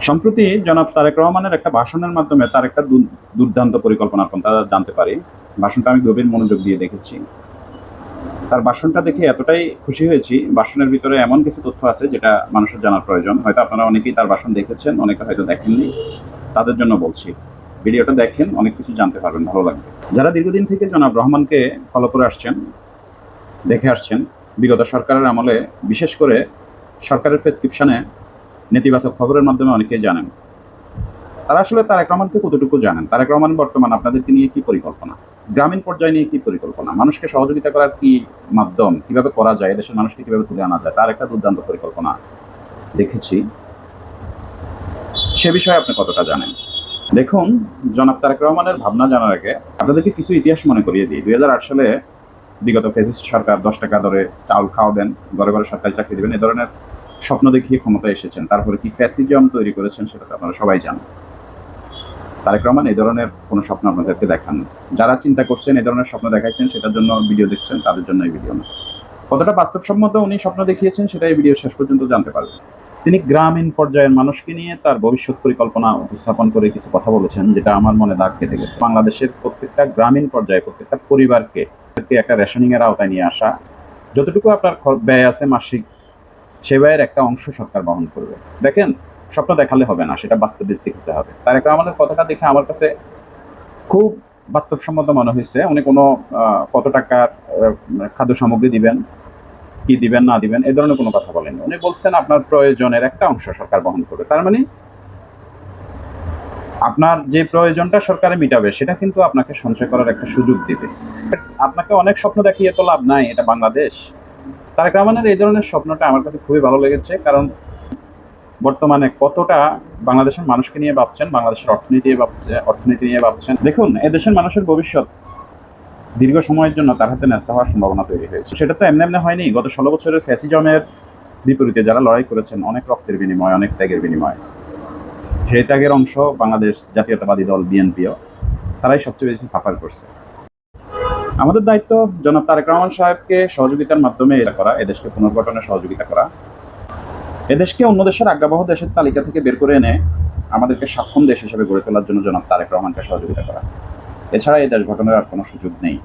সম্প্রতি জনাব তারেক রহমানের একটা ভাষণের মাধ্যমে তার একটা দুর্দান্ত পরিকল্পনার কথা জানতে পারি। ভাষণটা আমি গভীর মনোযোগ দিয়ে দেখেছি। তার ভাষণটা দেখে এতটাই খুশি হয়েছি, ভাষণের ভিতরে এমন কিছু তথ্য আছে যেটা মানুষের জানার প্রয়োজন। হয়তো আপনারা অনেকেই তার ভাষণ দেখেছেন, অনেকে হয়তো দেখেননি। তাদের জন্য বলছি। ভিডিওটা দেখেন, অনেক কিছু জানতে পারবেন, ভালো লাগবে। যারা দীর্ঘদিন থেকে জনাব রহমানকে ফলো করে আসছেন, দেখে আসছেন, বিগত সরকারের আমলে বিশেষ করে সরকারের প্রেসক্রিপশনে নেতিবাচক খবরের মাধ্যমে অনেকেই জানেন। তারা আসলে তারেক রহমানকে কতটুকু জানেন? তারেক রহমান বর্তমান আপনাদেরকে নিয়ে কি পরিকল্পনা? গ্রামীণ পর্যায়ে নিয়ে কি পরিকল্পনা? মানুষকে সহযোগিতা করার কি মাধ্যম? কীভাবে করা যায়? দেশের মানুষকে কীভাবে তুলে আনা যায়? তার একটা দুর্দান্ত পরিকল্পনা দেখেছি। সে বিষয়ে আপনি কতটা জানেন? দেখুন, জনাব তারেক রহমানের ভাবনা জানার আগে আপনাদেরকে কিছু ইতিহাস মনে করিয়ে দিই। দুই হাজার আট সালে বিগত ফেসিস্ট সরকার দশ টাকা দরে চাউল খাওয়াবেন ঘরে ঘরে সরকারি চাকরি দেবেন। এ ধরনের স্বপ্ন দেখিয়ে ক্ষমতায় এসেছেন। তারপরে কি ফ্যাসিজম তৈরি করেছেন সেটা আপনারা সবাই জানেন। তারেক রহমান এই ধরনের কোনো স্বপ্ন আপনাদেরকে দেখান যারা চিন্তা করছেন, এই ধরনের স্বপ্ন দেখাইছেন, সেটার জন্য ভিডিও দেখছেন, তাদের জন্য এই ভিডিও না। কতটা বাস্তবসম্মত উনি স্বপ্ন দেখিয়েছেন, সেটা এই ভিডিও শেষ পর্যন্ত জানতে পারবেন। তিনি গ্রামীণ পর্যায়ের মানুষকে নিয়ে তার ভবিষ্যৎ পরিকল্পনা উপস্থাপন করে কিছু কথা বলেছেন, যেটা আমার মনে দাগ কেটে গেছে। বাংলাদেশের প্রত্যেকটা গ্রামীণ পর্যায়ে, প্রত্যেকটা পরিবারকে একটা রেশনিংয়ের আওতায় নিয়ে আসা, যতটুকু আপনার ব্যয় আছে মাসিক সে ব্যয়ের একটা অংশ সরকার বহন করবে। দেখেন, স্বপ্ন দেখালে হবে না, সেটা বাস্তবিক হতে হবে। তারেক আমাদের কথাটা দেখে আমার কাছে খুব বাস্তবসম্মত মনে হয়েছে, উনি কোনো কত টাকার খাদ্য সামগ্রী দিবেন, কি দিবেন, না দিবেন এই ধরনের কোনো কথা বলেন উনি বলছেন আপনার প্রয়োজনের একটা অংশ সরকার বহন করবে। তার মানে আপনার যে প্রয়োজনটা সরকারে মিটাবে, সেটা কিন্তু আপনাকে সঞ্চয় করার একটা সুযোগ দিবে। আপনাকে অনেক স্বপ্ন দেখিয়ে তো লাভ নাই, এটা বাংলাদেশ। তারেক রহমানের এই ধরনের স্বপ্নটা আমার কাছে খুবই ভালো লেগেছে, কারণ বর্তমানে কতটা বাংলাদেশের মানুষকে নিয়ে ভাবছেন, বাংলাদেশের অর্থনীতি ভাবছে অর্থনীতি নিয়ে ভাবছেন। দেখুন, এদেশের মানুষের ভবিষ্যৎ দীর্ঘ সময়ের জন্য তার হাতে ন্যস্ত হওয়ার সম্ভাবনা তৈরি হয়েছে। সেটা তো এমনি এমনি হয়নি। গত ষোলো বছরের ফ্যাসিজমের বিপরীতে যারা লড়াই করেছেন, অনেক রক্তের বিনিময়, অনেক ত্যাগের বিনিময়। সেই ত্যাগের অংশ বাংলাদেশ জাতীয়তাবাদী দল, বিএনপিও, তারাই সবচেয়ে বেশি সাফার করছে। আমাদের দায়িত্ব জনাব তারেক রহমান সাহেবকে সহযোগিতার মাধ্যমে এটা করা, এদেশকে পুনর্গঠনে সহযোগিতা করা। এদেশকে অন্য দেশের আজ্ঞাবহ দেশের তালিকা থেকে বের করে এনে আমাদেরকে সক্ষম দেশ হিসেবে গড়ে তোলার জন্য জনাব তারেক রহমানকে সহযোগিতা করা। এছাড়া এই দেশ গঠনের আর কোনো সুযোগ নেই।